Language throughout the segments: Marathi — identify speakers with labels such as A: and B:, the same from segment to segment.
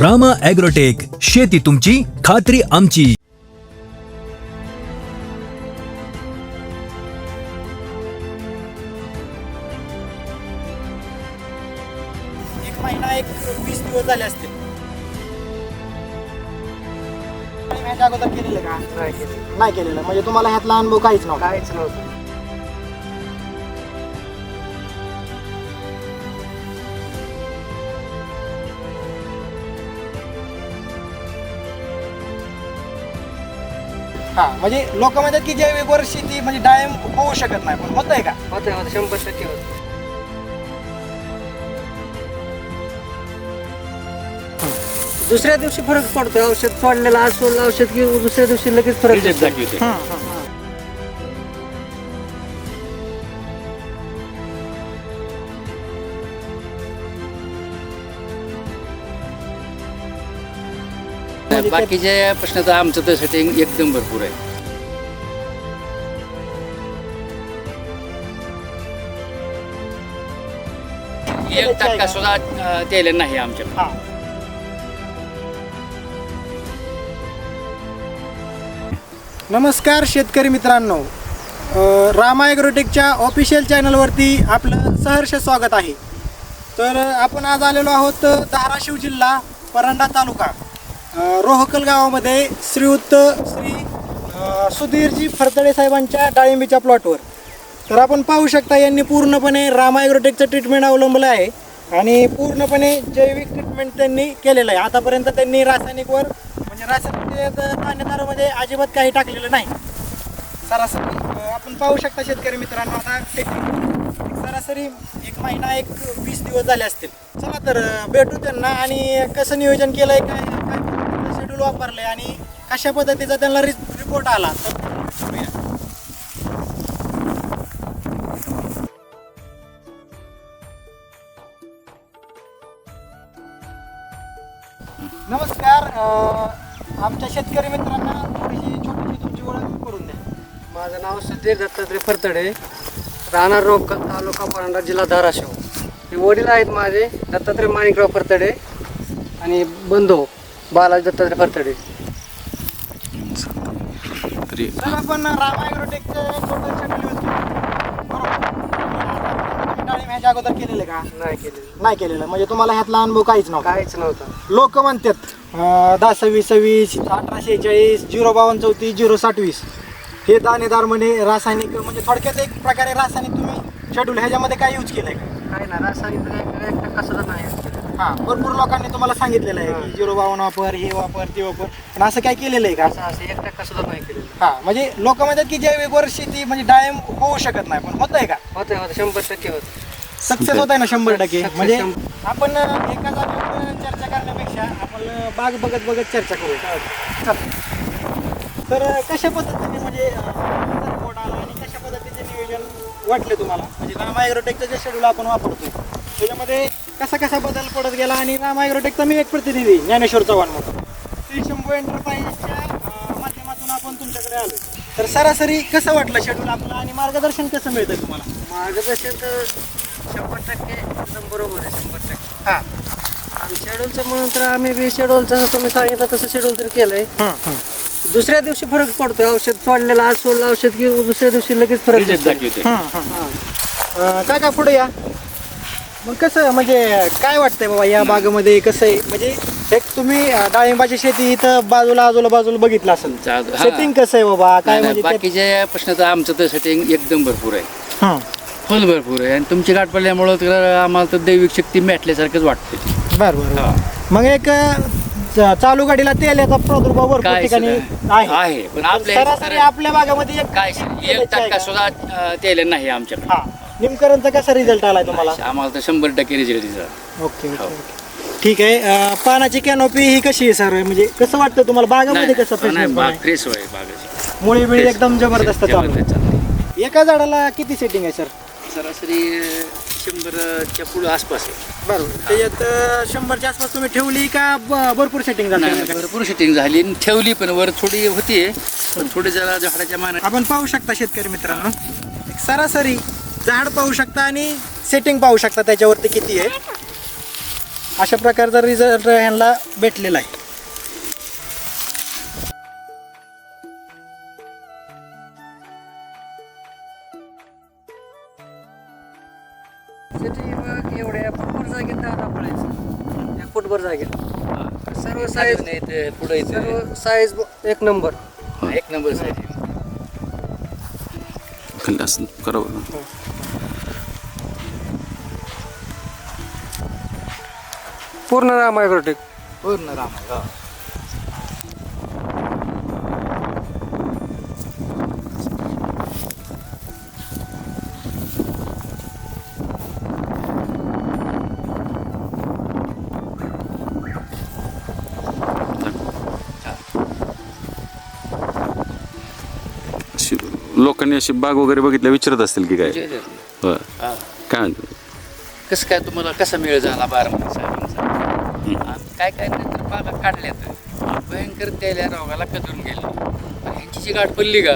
A: रामा ॲग्रोटेक शेती तुमची खात्री आमची.
B: एक महिना एक वीस दिवस झाले अगोदर केलेलं का?
C: केलं
B: नाही केलेलं. म्हणजे तुम्हाला ह्यातला अनुभव काहीच नव्हता.
C: काहीच नव्हतं.
B: हा म्हणजे लोक म्हणतात की जैविकवर शेती म्हणजे डाळिंब होऊ शकत नाही पण होत आहे का?
C: होतं होतं शंभर टक्के होतं दुसऱ्या दिवशी फरक पडतो औषध सोडलेलं आज सोडलं औषध की दुसऱ्या दिवशी लगेच फरक पडतो.
D: बाकीच्या प्रश्नाचं आमचं तर सेटिंग एकदम भरपूर आहे. एक टक्का सुद्धा तेल नाही आमच्याकडे
B: हा. नमस्कार शेतकरी मित्रांनो. अ, रामा ॲग्रोटेकच्या ऑफिशियल चॅनलवरती आपलं सहर्ष स्वागत आहे. तर आपण आज आलेलो आहोत धाराशिव जिल्हा परांडा तालुका. रोहकल गावामध्ये श्रीयुत श्री सुधीरजी फरतडे साहेबांच्या डाळिंबीच्या प्लॉटवर. तर आपण पाहू शकता यांनी पूर्णपणे रामायग्रोटेकचं ट्रीटमेंट अवलंबलं आहे आणि पूर्णपणे जैविक ट्रीटमेंट त्यांनी केलेलं आहे. आतापर्यंत त्यांनी रासायनिकवर म्हणजे रासायनिक धान्यदारामध्ये अजिबात काही टाकलेलं नाही. सरासरी आपण पाहू शकता शेतकरी मित्रांनो आता एक सरासरी एक महिना एक वीस दिवस झाले असतील. चला तर भेटू त्यांना आणि कसं नियोजन केलं काय काय टूल वापरले आणि कशा पद्धतीचा त्यांना रिपोर्ट आला तर नमस्कार आमच्या शेतकरी मित्रांना थोडीशी छोटीशी तुमची ओळख करून द्या.
C: माझं नाव सुधीर दत्तात्रय फरतडे राहणार रोक तालुका परांडा जिल्हा धाराशिव. हे वडील आहेत माझे दत्तात्रय माणिकराव फरतडे आणि बंधू. बालाजी दत्तात्रय फरतडे
B: तर आपण टोटल शेड्यूल यूज ह्याच्या अगोदर केलेलं का?
C: नाही केलेलं.
B: नाही केलेलं. म्हणजे तुम्हाला ह्यातला अनुभव काहीच नव्हता.
C: काहीच नव्हतं.
B: लोक म्हणतात अं, दहा सव्वीस सव्वीस अठरा शेहेचाळीस झिरो बावन्न चौतीस झिरो साठ वीस हे दाणेदार म्हणे रासायनिक म्हणजे थोडक्यात एक प्रकारे रासायनिक तुम्ही शेड्यूल ह्याच्यामध्ये काय यूज केलंय? का
C: काही नाही रासायनिक सुद्धा नाही.
B: हां भरपूर लोकांनी तुम्हाला सांगितलेलं आहे की झिरो बावन्न वापर हे वापर ते वापर. पण असं काय केलेलं आहे का?
C: असं असं एक टक्का सुद्धा नाही केलेलं.
B: हा म्हणजे लोक म्हणतात की जैविकवर शेती म्हणजे डाळिंब होऊ शकत नाही पण होत आहे का?
C: होतं होतं शंभर टक्के होतं
B: सक्सेस होत आहे ना शंभर टक्के?
C: Success
B: म्हणजे. आपण एका जागेवर चर्चा करण्यापेक्षा आपण बाग बघत बघत चर्चा चला. तर कशा पद्धतीने म्हणजे अं, report आला आणि कशा पद्धतीचे नियोजन वाटले तुम्हाला? म्हणजे रामा ॲग्रोटेकचं जे शेड्यूल आपण वापरतो त्याच्यामध्ये कसा कसा बदल पडत गेला आणि रामा ॲग्रोटेकचा मी एक प्रतिनिधी ज्ञानेश्वर चव्हाण म्हणून. श्री शंभू एंटरप्राइजच्या अं, माध्यमातून आपण तुमच्याकडे आलो. तर सरासरी कसं वाटलं शेड्यूल आपलं आणि मार्गदर्शन कसं मिळतं तुम्हाला?
C: मार्गदर्शन तर शंभर टक्के एकदम बरोबर आहे शंभर टक्के.
B: हां.
C: आणि शेड्यूलचं म्हणून तर आम्ही बी शेड्यूलचं तुम्ही सांगितलं तसं शेड्यूल तर केलंय. दुसऱ्या दिवशी फरक पडतो औषध सोडलेलं आज सोडलं औषध की दुसऱ्या दिवशी लगेच फरक हां.
B: काय काय पुढे या. मग कसं म्हणजे काय वाटतंय बाबा या बागेमध्ये कसं आहे म्हणजे एक तुम्ही डाळिंबाची शेती इथं बाजूला आजूला बाजूला बघितलं असेल.
D: हा.
B: सेटिंग कसं आहे बाबा काय
D: नाही,
B: म्हणजे
D: बाकीच्या प्रश्नाचं आमचं तर सेटिंग एकदम भरपूर आहे
B: हं.
D: फुल भरपूर आहे आणि तुमची गाठ पडल्यामुळं तर आम्हाला तर दैविक शक्ती मेटल्यासारखंच वाटते
B: बरं बरं बरं. मग एक च- चालू गाडीला तेल याचा प्रादुर्भाव भरपूर
D: काय
B: ठिकाणी
D: सुद्धा-
B: आहे
D: आहे पण आपल्या
B: सरासरी आपल्या भागामध्ये एक
D: काय एक टक्का? सुद्धा अं, तेल नाही आमच्याकडे
B: हा निमकरणचा कसा रिझल्ट आलाय तुम्हाला?
D: आम्हाला तर शंभर टक्के रिझल्ट
B: ओके ओके
D: हो.
B: ओके. ठीक आहे अं, पानाची कॅनोपी ही कशी आहे सर म्हणजे कसं वाटतं तुम्हाला? बागामध्ये कसं
D: नाही
B: फ्रेशनेस
D: बाग फ्रेश होय बागाची.
B: मुळी बिळी एकदम जबरदस्त चालू आहे.
D: जबरदस्त चालू
B: एका झाडाला किती सेटिंग आहे सर
D: सरासरी शंभरच्या पुढं आसपास आहे.
B: बरोबर. त्याच्यात अं, शंभरच्या आसपास तुम्ही ठेवली का ब- भरपूर सेटिंग
D: नाही,
B: झाली
D: भरपूर सेटिंग झाली. आणि ठेवली पण वर थोडी होती पण थोडी जरा झाडाच्या मानाने
B: आपण पाहू शकता शेतकरी मित्रांनो. एक सरासरी झाड पाहू शकता आणि सेटिंग पाहू शकता त्याच्यावरती किती आहे. अशा प्रकारचा रिझल्ट ह्यांना भेटलेला आहे.
C: मग एवढ्या फुटभर जागेत दादा पडायचं या फुटभर जागेत. सर्व साईज
D: पुढे
C: सर्व साईज एक नंबर
D: एक नंबर साईज
E: खाली असं करावं
C: पूर्ण राम ॲग्रोटेक
D: पूर्ण राम
E: लोकांनी अशी बाग वगैरे बघितल्या विचारत असतील की काय? होय. काय म्हणते?
D: कसं काय तुम्हाला कसा मेळ झाला बारामती साहेबांचा आणि काय काय नंतर बागा काढल्या तर? भयंकर त्याला रोगाला कदरून गेले. पण ह्यांची जी गाठ पडली का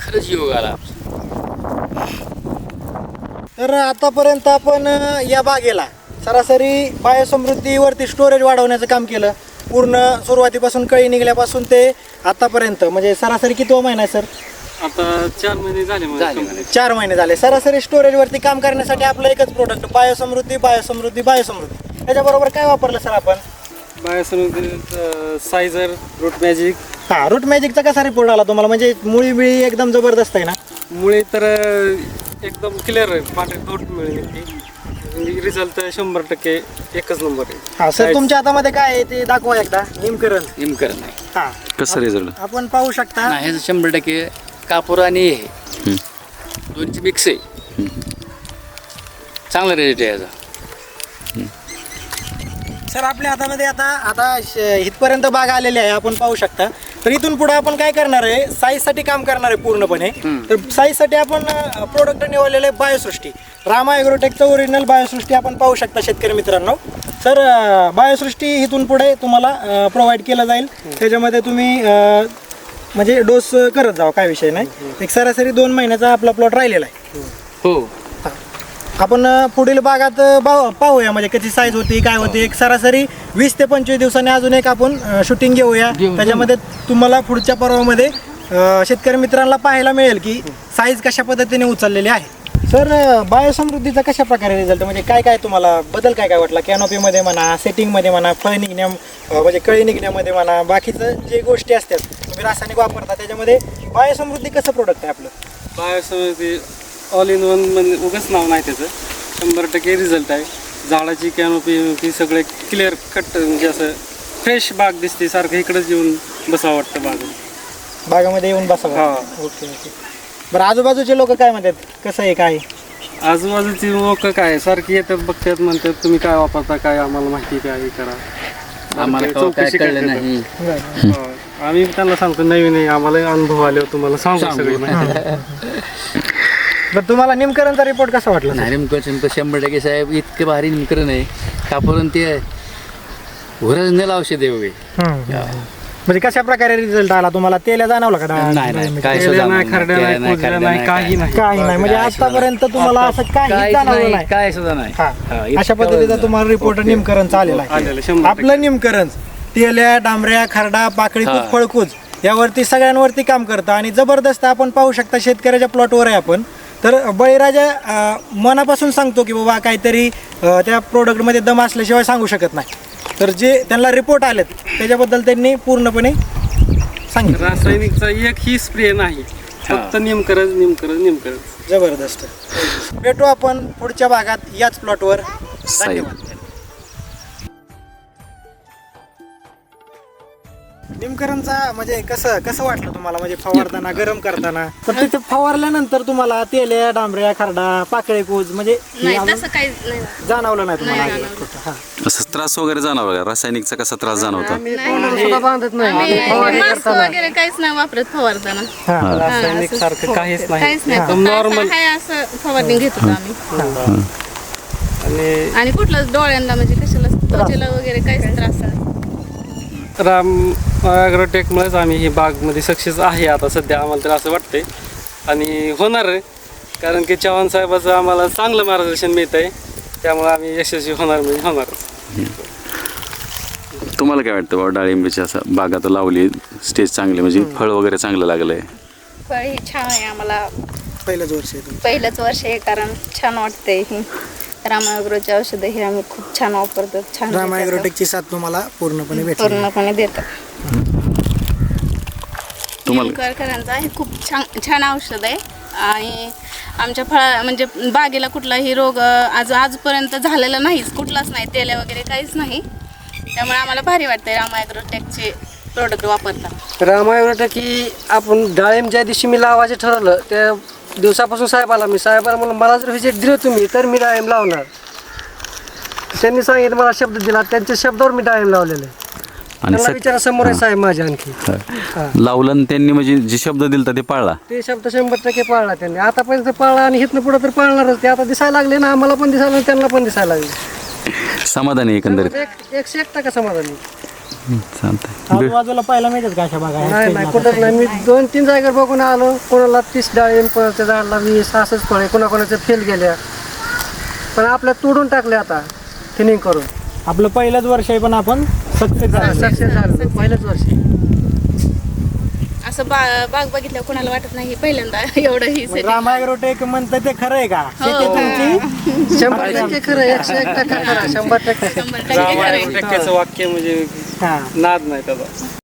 D: खरंच योग आला आमचा.
B: तर आतापर्यंत आपण अ, या बागेला सरासरी बायोसमृद्धीवरती स्टोरेज वाढवण्याचं काम केलं. पूर्ण सुरुवातीपासून कळी निघल्यापासून ते आतापर्यंत. म्हणजे सरासरी किती महिना आहे सर?
F: आता चार महिने झाले मला
D: झाले.
F: कंपनीत.
B: चार महिने झाले. सरासरी स्टोरेजवरती काम करण्यासाठी आपलं एकच प्रोडक्ट बायोसमृद्धी बायोसमृद्धी बायोसमृद्धी. त्याच्याबरोबर काय वापरलं सर आपण?
F: बायोसोनिक सायझर रूट मॅजिक
B: हा रूट मॅजिकचा कसा रिपोर्ट आला तुम्हाला? म्हणजे मुळी बिळी एकदम जबरदस्त आहे ना?
F: मुळे तर अं, एकदम क्लिअर आहे. पाठी दोट मिळेल रिझल्ट शंभर टक्के एकच नंबर आहे.
B: हा सर तुमच्या हातामध्ये काय आहे ते दाखवा एकदा. निमकरण
D: निमकरण नाही
B: हा.
E: कसं रिझल्ट
B: आपण पाहू शकता.
D: नाही ह्याचं शंभर टक्के कापूर आणि हे. दोन्हीची मिक्स आहे. चांगला रिझल्ट आहे याचा.
B: सर आपल्या हातामध्ये आता आता श- इथपर्यंत बाग आलेली आहे आपण पाहू शकता. तर इथून पुढे आपण काय करणार आहे साईजसाठी काम करणार आहे पूर्णपणे. तर साईजसाठी आपण प्रोडक्ट निवडलेले आहे बायोसृष्टी रामा ॲग्रोटेकचं ओरिजिनल बायोसृष्टी आपण पाहू शकता शेतकरी मित्रांनो. सर बायोसृष्टी इथून पुढे तुम्हाला प्रोव्हाइड केलं जाईल. त्याच्यामध्ये तुम्ही अ, म्हणजे डोस करत जावा काय विषय नाही. एक सरासरी दोन महिन्याचा आपला प्लॉट राहिलेला आहे.
D: हो.
B: आपण पुढील भागात पाहूया म्हणजे कशी साईज होती काय होती. एक सरासरी वीस ते पंचवीस दिवसांनी अजून एक आपण शूटिंग घेऊया.
D: घेऊ.
B: त्याच्यामध्ये तुम्हाला पुढच्या पर्वामध्ये शेतकरी मित्रांना पाहायला मिळेल की साईज कशा पद्धतीने उचललेली आहे. सर बायोसमृद्धीचा कशा प्रकारे रिझल्ट म्हणजे काय काय तुम्हाला बदल काय काय वाटला कॅनोपीमध्ये म्हणा सेटिंगमध्ये म्हणा फळ निघण्या म्हणजे कळी निघण्यामध्ये म्हणा बाकीचं जे गोष्टी असतात तुम्ही रासायनिक वापरता त्याच्यामध्ये बायोसमृद्धी कसं प्रोडक्ट आहे आपलं?
F: बायोसोनिक ऑल इन वन म्हणजे उगाच नाव नाही त्याचं. शंभर टक्के रिझल्ट आहे. झाडाची कॅनोपी ती सगळे क्लिअर कट म्हणजे असं फ्रेश बाग दिसते सारखं इकडंच येऊन बसावं वाटतं बाग
B: बागामध्ये येऊन बसावं.
F: हा.
B: ओके ओके बरं आजूबाजूचे लोक काय म्हणतात? कसं आहे काय?
F: आजूबाजूची लोक काय? सारखी येतात बघतात म्हणतात तुम्ही काय वापरता काय आम्हाला माहिती काय हे करा.
D: आम्हाला काय
F: चौकशी
D: कळलं
F: करतात.
D: नाही.
F: हो. आम्ही त्यांना सांगतो नवीन आहे आम्हाला अनुभव आले तुम्हाला सांगू सगळी माहिती
B: बरं तुम्हाला निमकरणचा रिपोर्ट कसा वाटला
D: नाही निमकरण तर शंभर टक्के साहेब इतकं भारी निमकरण आहे. कापूरून ते ओरिजिनल औषध आहे
B: हम्म. म्हणजे कशा प्रकारे रिझल्ट आला तुम्हाला? तेल्या जाणवला का? डाळ?
D: नाही नाही काय
F: केलं
D: सुद्धा
F: नाही, काही नाही.
B: काही नाही म्हणजे आतापर्यंत तुम्हाला असं काही
D: काहीच
B: जाणवलं
D: नाही
B: नाही.
D: काय सुद्धा नाही.
B: हा.
D: हा, इतकं
B: अशा पद्धतीचा तुम्हाला रिपोर्ट निमकरणचा आलेला
F: आलेलं,
B: आहे.
F: शंभर
B: आपलं निमकरण तेल्या डांबऱ्या खरडा पाकळीकूज
D: हा.
B: फळकूज यावरती सगळ्यांवरती काम करतं. आणि जबरदस्त आपण पाहू शकता शेतकऱ्याच्या प्लॉटवर आहे आपण. तर बळीराजा अं, मनापासून सांगतो की बाबा काहीतरी अं, त्या प्रोडक्टमध्ये दम असल्याशिवाय सांगू शकत नाही. तर जे त्यांना रिपोर्ट आलेत त्याच्याबद्दल त्यांनी पूर्णपणे सांगितलं.
F: रासायनिकचा एक ही स्प्रे नाही. फक्त निमकरज निमकरज निमकरज.
B: जबरदस्त. भेटू आपण पुढच्या भागात याच प्लॉटवर धन्यवाद. निमकरणचा म्हणजे कसं कसं वाटलं तुम्हाला? म्हणजे फवारताना गरम करताना? तर तिथे फवारल्यानंतर तुम्हाला तेल्या डांबऱ्या खरडा पाकळे कूज म्हणजे हे
G: नाही
B: अजून
G: तसं काही नाही
B: जाणवलं नाही तुम्हाला
G: नाही
B: अजिबात कुठं. हा.
E: असं त्रास वगैरे जाणवला का? रासायनिकचा कसा त्रास जाणवता?
C: सुद्धा बांधत नाही.
G: आम्ही
C: फवारणी
G: मास्क
C: करताना.
G: वगैरे काहीच नाही वापरत फवारताना.
B: हा.
F: रासायनिक सारखं काहीच नाही.
G: काहीच
F: नॉर्मल
G: असं आहे असं फवारणी घेत होतो आम्ही.
F: आणि
G: आणि कुठलंच डोळ्यांना म्हणजे कशाला त्वचेला वगैरे काहीच त्रास नाही.
F: राम ॲग्रोटेकमुळेच आम्ही ही बागमध्ये सक्सेस आहे आता सध्या आम्हाला तर असं वाटतंय. आणि होणार आहे. कारण की चव्हाण साहेबाचं आम्हाला चांगलं मार्गदर्शन मिळत आहे त्यामुळे आम्ही यशस्वी होणार म्हणजे होणारच
E: तुम्हाला काय वाटतं बाबा डाळिंबीची असं बाग आता लावली स्टेज चांगली म्हणजे फळ वगैरे चांगलं लागलंय?
G: फळ हे छान आहे आम्हाला.
B: पहिलंच वर्ष आहे.
G: पहिलंच वर्ष आहे कारण छान वाटतंय ही. रामायग्रोची औषधं ही आम्ही खूप छान वापरतो छान
B: रामा
G: देतात.
B: ॲग्रोटेकची साथ तुम्हाला पूर्णपणे भेटली.
G: पूर्णपणे देतात.
E: तुम्हाला?
G: करकरांचं आहे खूप छान छान औषध आहे. आणि आमच्या फळा म्हणजे बागेला कुठलाही रोग अं, आज आजपर्यंत झालेला नाहीच कुठलाच नाही तेले वगैरे काहीच नाही. त्यामुळे आम्हाला भारी वाटतंय रामायग्रोटेकचे प्रोडक्ट वापरताना.
C: रामायण की आपण डाळिंब ज्या दिवशी मी लावायचं ठरवलं त्या दिवसापासून साहेबाला मी. साहेबाला म्हणलं मला जर व्हिजिट दिलं तुम्ही तर मी डाळिंब लावणार. त्यांनी सांगितलं मला शब्द दिला. त्यांच्या शब्दावर मी डाळिंब लावलेलं आहे.
E: आणि
C: त्यांना
E: सग-
C: विचारा समोर आहे साहेब माझ्या आणखी. हा.
E: लावलं आणि त्यांनी म्हणजे जे शब्द दिलता ते पाळला.
C: ते शब्द शंभर टक्के पाळला त्यांनी. आतापर्यंत पाळला आणि इथनं पुढं तर पाळणारच. ते आता दिसायला लागले ना आम्हाला पण दिसायला आणि त्यांना पण दिसायला लागले.
E: समाधानी एकंदरीत.
C: एक एकशे एक टक्का समाधानी.
E: चालतंय.
B: आजूबाजूला पाहायला मिळतात का अशा बागा?
C: नाही नाही कुठंच नाही. मी दोन तीन जागेवर बघून आलो. कोणाला तीस डाळिंब कोणाच्या झाडाला वीस असंच फळे कोणाकोणाच्या फेल गेल्या. पण आपल्या तोडून टाकले आता. थिनिंग करून.
B: आपलं पहिलंच वर्ष आहे पण आपण सक्सेस झालं
C: सक्सेस झालं. पहिल्याच वर्षी
G: असं बा बाग बघितल्यावर कोणाला वाटत नाही पहिल्यांदा एवढं ही setting.
B: रामा ॲग्रोटेक म्हणतं ते खरं आहे का? शेती तुमची?
C: शंभर टक्के खरं एकशे एक टक्का खरं शंभर टक्के.
G: शंभर टक्के खरं आहे.
F: टक्क्याचं वाक्य म्हणजे
B: हा.
F: नाद नाही त्याचा.